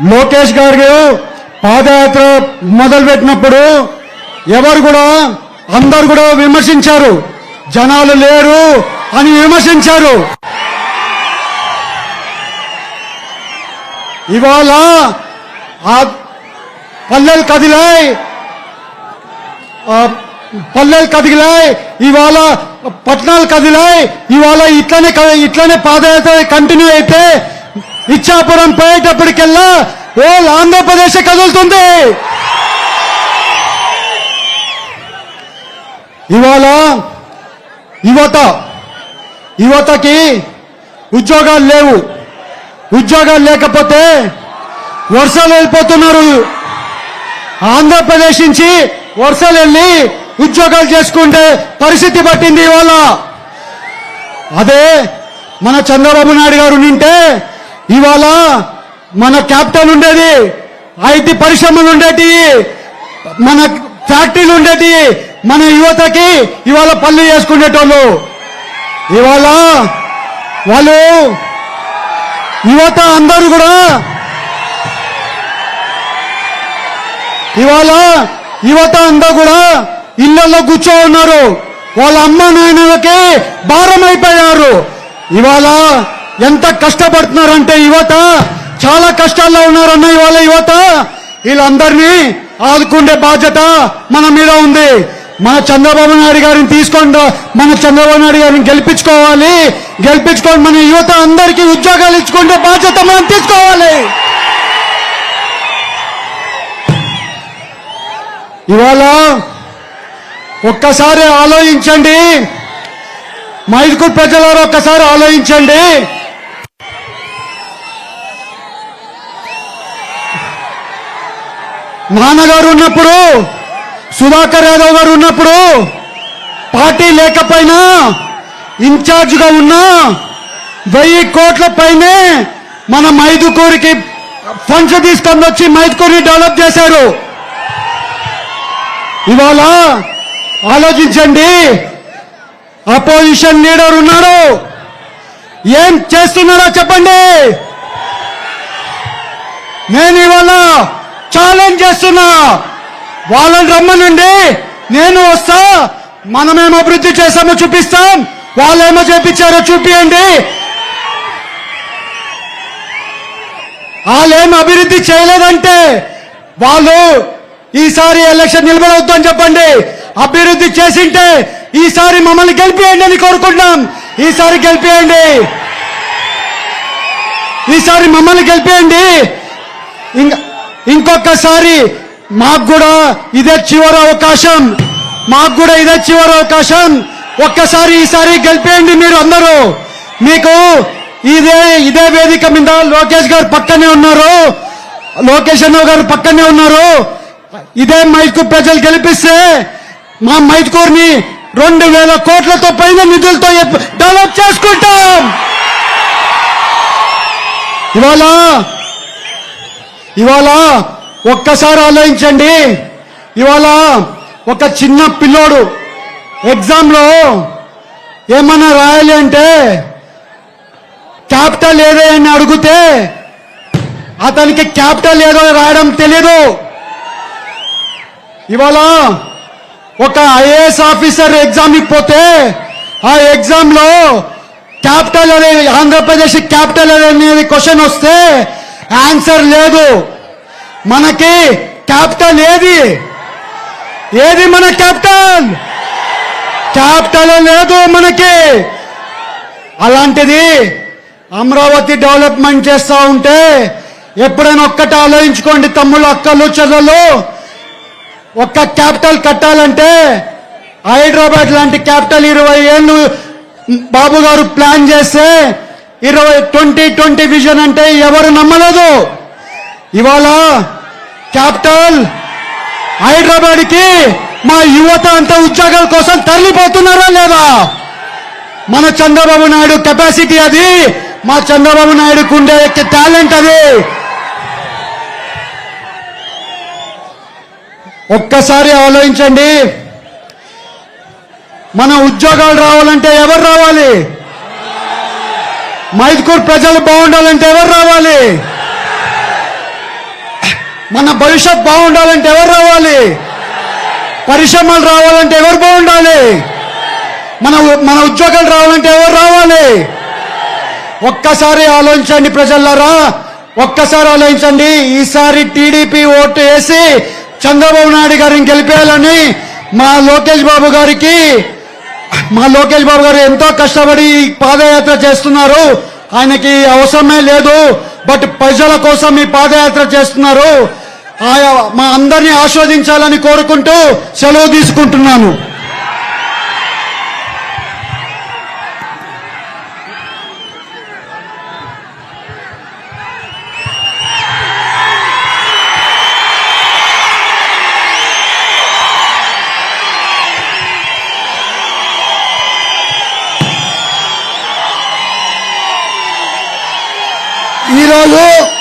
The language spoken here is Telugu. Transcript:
లోకేష్ గారు పాదయాత్ర మొదలుపెట్టినప్పుడు ఎవరు కూడా అందరు కూడా విమర్శించారు. జనాలు లేరు అని విమర్శించారు. ఇవాళ ఆ పల్లెలు కదిలాయి. పల్లెలు కదిలాయి. ఇవాళ పట్టణాలు కదిలాయి. ఇవాళ ఇట్లనే ఇట్లనే పాదయాత్ర కంటిన్యూ అయితే ఇచ్చాపురం పోయేటప్పటికెల్లా ఓల్ ఆంధ్రప్రదేశ్ కదులుతుంది. ఇవాళ యువత యువతకి ఉద్యోగాలు లేవు. ఉద్యోగాలు లేకపోతే వర్షాలు వెళ్ళిపోతున్నారు. ఆంధ్రప్రదేశ్ నుంచి వర్షాలు వెళ్ళి ఉద్యోగాలు చేసుకుంటే పరిస్థితి పట్టింది ఇవాళ. అదే మన చంద్రబాబు నాయుడు గారు నింటే ఇవాళ మన క్యాపిటల్ ఉండేది ఐటీ పరిశ్రమలు ఉండేటి మన ఫ్యాక్టరీలు ఉండేటి మన యువతకి ఇవాళ పనులు చేసుకునేటోళ్ళు. ఇవాళ వాళ్ళు యువత అందరూ కూడా ఇవాళ యువత అందరూ కూడా ఇళ్ళలో కూర్చో ఉన్నారు వాళ్ళ అమ్మ నాయనలకి భారం అయిపోయారు ఇవాళ ఎంత కష్టపడుతున్నారంటే యువత చాలా కష్టాల్లో ఉన్నారన్న ఇవాళ యువత. వీళ్ళందరినీ ఆదుకునే బాధ్యత మన మీద ఉంది. మన చంద్రబాబు నాయుడు గారిని తీసుకొని మన చంద్రబాబు నాయుడు గారిని గెలిపించుకోవాలి. గెలిపించుకొని మన యువత అందరికీ ఉద్యోగాలు ఇచ్చుకుంటే బాధ్యత మనం తీసుకోవాలి. ఇవాళ ఒక్కసారి ఆలోచించండి. మైదుకూరు ప్రజలారు ఒక్కసారి ఆలోచించండి. నాన్నగారు ఉన్నప్పుడు సుధాకర్ యాదవ్ గారు ఉన్నప్పుడు పార్టీ లేకపోయినా ఇన్ఛార్జ్గా ఉన్నా వెయ్యి కోట్ల పైనే మన మైదుకూరికి ఫండ్స్ తీసుకొని వచ్చి మైదుకూరిని డెవలప్ చేశారు. ఇవాళ ఆలోచించండి. అపోజిషన్ లీడర్ ఉన్నారు. ఏం చేస్తున్నారో చెప్పండి. నేను ఇవాళ ఛాలెంజ్ చేస్తున్నా. వాళ్ళని రమ్మనండి. నేను వస్తా. మనమేమో అభివృద్ధి చేశామో చూపిస్తాం. వాళ్ళేమో చేపించారో చూపియండి. వాళ్ళేం అభివృద్ధి చేయలేదంటే వాళ్ళు ఈసారి ఎలక్షన్ నిలబడవద్దని చెప్పండి. అభివృద్ధి చేసింటే ఈసారి మమ్మల్ని గెలిపియండి అని కోరుకుంటున్నాం. ఈసారి గెలిపియండి. ఈసారి మమ్మల్ని గెలిపియండి. ఇంకా ఇంకొకసారి మాకు కూడా ఇదే చివరి అవకాశం. మాకు కూడా ఇదే చివరి అవకాశం. ఒక్కసారి ఈసారి గెలిపేయండి మీరు అందరూ. మీకు ఇదే ఇదే వేదిక మీద లోకేష్ గారు పక్కనే ఉన్నారు. లోకేష్ అన్న గారు పక్కనే ఉన్నారు. ఇదే మైకు ప్రజలు గెలిపిస్తే మా మైత్కూర్ని రెండు వేల కోట్లతో పైన నిధులతో డెవలప్ చేసుకుంటాం. ఇవాళ ఇవాళ ఒక్కసారి ఆలోచించండి. ఇవాళ ఒక చిన్న పిల్లోడు ఎగ్జామ్లో ఏమన్నా రాయాలి అంటే క్యాపిటల్ ఏదే అని అడిగితే అతనికి క్యాపిటల్ ఏదో రాయడం తెలియదు ఇవాళ ఒక ఐఏఎస్ ఆఫీసర్ ఎగ్జామ్కి పోతే ఆ ఎగ్జామ్లో క్యాపిటల్ అనేది ఆంధ్రప్రదేశ్ క్యాపిటల్ అనేది క్వశ్చన్ వస్తే ఆన్సర్ లేదు. మనకి క్యాపిటల్ ఏది? ఏది మన క్యాపిటల్? క్యాపిటల్ లేదు మనకి. అలాంటిది అమరావతి డెవలప్మెంట్ చేస్తూ ఉంటే ఎప్పుడైనా ఒక్కటి ఆలోచించుకోండి తమ్ముళ్ళు అక్కలు చెల్లెలు ఒక్క క్యాపిటల్ కట్టాలంటే హైదరాబాద్ లాంటి క్యాపిటల్ ఇరవై ఏళ్ళు బాబు గారు ప్లాన్ చేస్తే ఇరవై ట్వంటీ ట్వంటీ విజన్ అంటే ఎవరు నమ్మలేదు. ఇవాళ క్యాపిటల్ హైదరాబాద్కి మా యువత అంతా ఉద్యోగాల కోసం తరలిపోతున్నారా లేదా? మన చంద్రబాబు నాయుడు కెపాసిటీ అది. మా చంద్రబాబు నాయుడుకు ఉండే టాలెంట్ అది. ఒక్కసారి ఆలోచించండి. మన ఉద్యోగాలు రావాలంటే ఎవరు రావాలి? మైదుకూరు ప్రజలు బాగుండాలంటే ఎవరు రావాలి? మన భవిష్యత్ బాగుండాలంటే ఎవరు రావాలి? పరిశ్రమలు రావాలంటే ఎవరు బాగుండాలి? మన మన ఉద్యోగాలు రావాలంటే ఎవరు రావాలి? ఒక్కసారి ఆలోచించండి ప్రజలారా ఒక్కసారి ఆలోచించండి. ఈసారి టీడీపీ ఓటు వేసి చంద్రబాబు నాయుడు గారిని గెలిపేయాలని మా లోకేష్ బాబు గారికి మా లోకేష్ బాబు గారు ఎంతో కష్టపడి ఈ పాదయాత్ర చేస్తున్నారు. ఆయనకి అవసరమే లేదు బట్ ప్రజల కోసం ఈ పాదయాత్ర చేస్తున్నారు. ఆయా మా అందరినీ ఆస్వాదించాలని కోరుకుంటూ సెలవు తీసుకుంటున్నాను. tirou